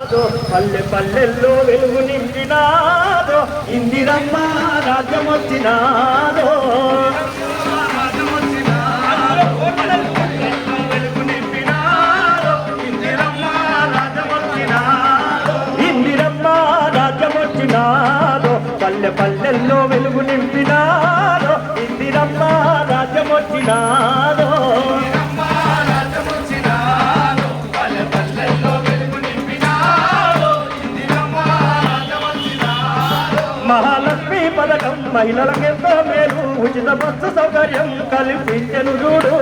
పల్లె పల్లెల్లో వెలుగు నింపినాదో ఇందిరమ్మ రాజ్యం వచ్చినాదో ఇందిరమ్మ రాజ్యం వచ్చినాదో పల్లె పల్లెల్లో వెలుగు నింపినాదో ఇందిరమ్మ రాజ్యం వచ్చినాదో మహిళలకెంతో మేలు ఉచిత బస్సు సౌకర్యం కల్పించను చూడు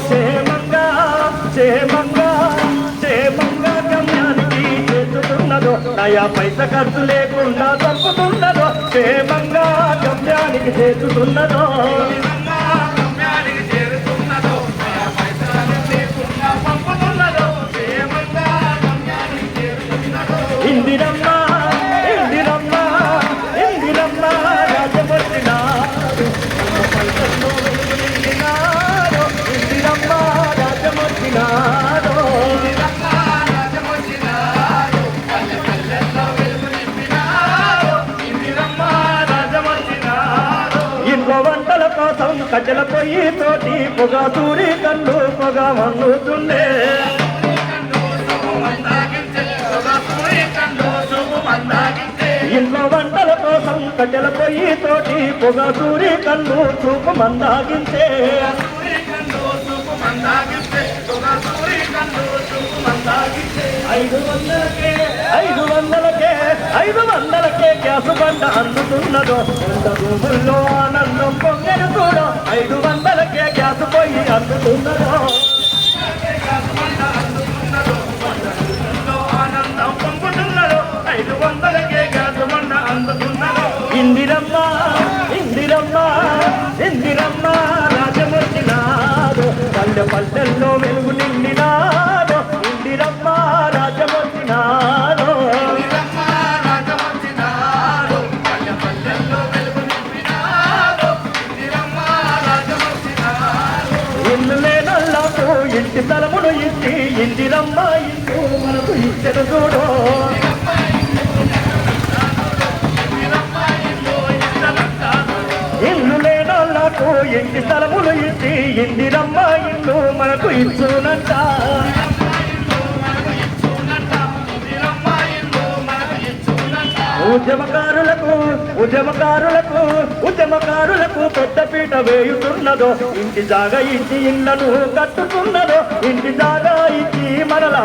క్షేమంగా క్షేమంగా క్షేమంగా గమ్యానికి చేస్తున్నదో నయా పైస ఖర్చు లేకుండా తప్పుతున్నదో క్షేమంగా గమ్యానికి చేస్తున్నదో కోసం కట్టెల పొయ్యి తోటి పొగ సూరి కళ్ళు పొగ మండుతుండే ఇంట్లో వంటల కోసం కట్టెల పొయ్యి తోటి పొగ సూరి కళ్ళు చూపు మందాగించే. ఐదు వందలకే ఐదు వందలకే ఐదు వందలకే గ్యాసు బండ అందుతున్నదో. ఎంత ఆనందం పొంగెను చూడ ఐదు వందలకే గ్యాసు పోయి అందుతున్నదో. ఆనందం ఐదు వందలకే గ్యాసు బండ ఇందిరమ్మ ఇందిరమ్మ రాజమూర్తి నాడు పల్లె పల్లెల్లో వెలుగు నిండినా ఇంటి స్థలమును ఇచ్చి ఇందిరమ్మ ఇల్లు మనకు ఇచ్చిన చూడు. ఇల్లు లేనోళ్ళకు ఇంటి స్థలములు ఇచ్చి ఇందిరమ్మ ఇల్లు మనకు ఇచ్చునంట. ఉద్యమకారులకు ఉద్యమకారులకు ఉద్యమకారులకు పెద్దపీట వేయుతున్నదో ఇంటి జాగ ఇచ్చి ఇళ్ళను కట్టుకున్నదో ఇంటి జాగ ఇచ్చి మనల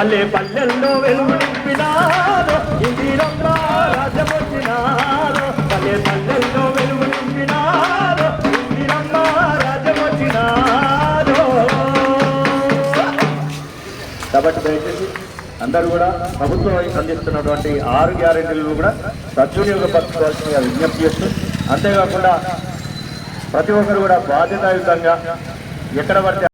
పల్లె పల్లెల్లో వెలుగు నింపినాదో ఇందిరమ్మ రాజమొచ్చినాదో పల్లె పల్లెల్లో వెలుగు నింపినాదో ఇందిరమ్మ రాజమొచ్చినాదో కాబట్టి దయచేసి అందరూ కూడా ప్రభుత్వం అందిస్తున్నటువంటి ఆరు గ్యారెంటీలను కూడా సద్వినియోగపరచుకోవాల్సిన విజ్ఞప్తి చేస్తూ అంతేకాకుండా ప్రతి ఒక్కరు కూడా బాధ్యతాయుతంగా ఎక్కడ పడితే